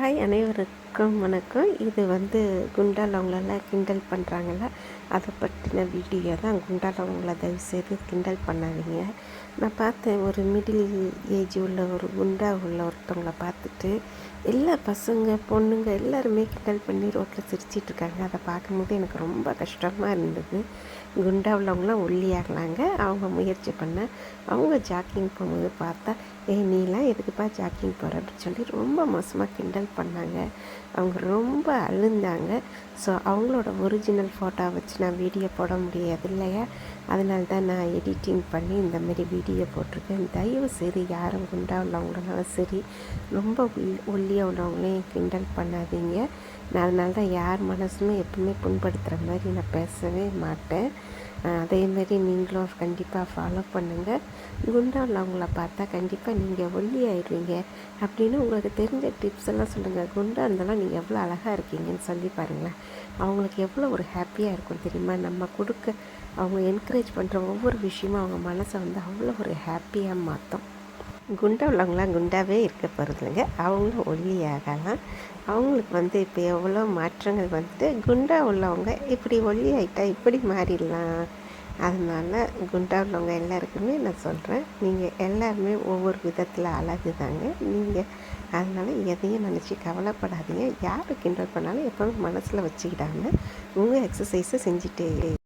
Hi അനേവർക്ക് வணக்கம் இது வந்து குண்டாலவங்களெல்லாம் கிண்டல் பண்ணுறாங்கல்ல அதை பற்றின வீடியோ தான். குண்டாலவங்கள தயவுசெய்து கிண்டல் பண்ணாதீங்க. நான் பார்த்தேன் ஒரு மிடில் ஏஜ் உள்ள ஒரு குண்டா உள்ள ஒருத்தவங்களை பார்த்துட்டு எல்லா பசங்க பொண்ணுங்க எல்லாருமே கிண்டல் பண்ணி ரோட்டில் சிரிச்சிட்டு இருக்காங்க அதை பார்க்கும்போது எனக்கு ரொம்ப கஷ்டமாக இருந்தது. குண்டா உள்ளவங்களாம் ஒல்லியாகலாங்க. அவங்க முயற்சி பண்ண அவங்க ஜாக்கிங் போகும்போது பார்த்தா ஏய் நீலாம் எதுக்குப்பா ஜாக்கிங் போகிற அப்படின்னு சொல்லி ரொம்ப மோசமாக கிண்டல் பண்ணாங்க. அவங்க ரொம்ப அழுந்தாங்க. ஸோ அவங்களோட ஒரிஜினல் ஃபோட்டோ வச்சு நான் வீடியோ போட முடியாது இல்லையா? அதனால தான் நான் எடிட்டிங் பண்ணி இந்த மாதிரி வீடியோ போட்டிருக்கேன். தயவு செய்து யாரும் குண்டா உள்ளவங்களும் சரி ரொம்ப ஒல்லியாக உள்ளவங்களையும் கிண்டல் பண்ணாதீங்க. நான் அதனால தான் யார் மனசுமே எப்பவுமே புண்படுத்துகிற மாதிரி நான் பேசவே மாட்டேன். அதேமாரி நீங்களும் கண்டிப்பாக ஃபாலோ பண்ணுங்கள் குண்டா உள்ளவங்கள பார்த்தா கண்டிப்பாக நீங்கள் ஒல்லி ஆயிடுவீங்க. அப்படின்னு உங்களுக்கு தெரிஞ்ச டிப்ஸ் எல்லாம் சொல்லுங்கள் குண்டா இருந்தாலும் நீங்கள் எவ்வளோ அழகாக இருக்கீங்கன்னு சொல்லி பாருங்களேன். அவங்களுக்கு எவ்வளோ ஒரு ஹாப்பியாக இருக்கும் தெரியுமா? நம்ம கொடுக்க அவங்க என்கரேஜ் பண்ணுற ஒவ்வொரு விஷயமும் அவங்க மனசை வந்து அவ்வளோ ஒரு ஹாப்பியாக மாற்றும் குண்டா உள்ளவங்களாம் குண்டாகவே இருக்க போகிறதில்லைங்க அவங்களும் ஒல்லியாகலாம். அவங்களுக்கு வந்து இப்போ எவ்வளோ மாற்றங்கள் வந்துட்டு குண்டா உள்ளவங்க இப்படி ஒல்லி ஆகிட்டா இப்படி மாறிடலாம். அதனால் குண்டா உள்ளவங்க எல்லாருக்குமே நான் சொல்கிறேன் நீங்கள் எல்லாருமே ஒவ்வொரு விதத்தில் அழகு தாங்க நீங்கள் அதனால் எதையும் நினச்சி கவலைப்படாதீங்க. யார் கிண்டல் பண்ணாலும் எப்போவும் மனசில் வச்சுக்கிடாமல் உங்கள் எக்ஸசைஸை செஞ்சுட்டே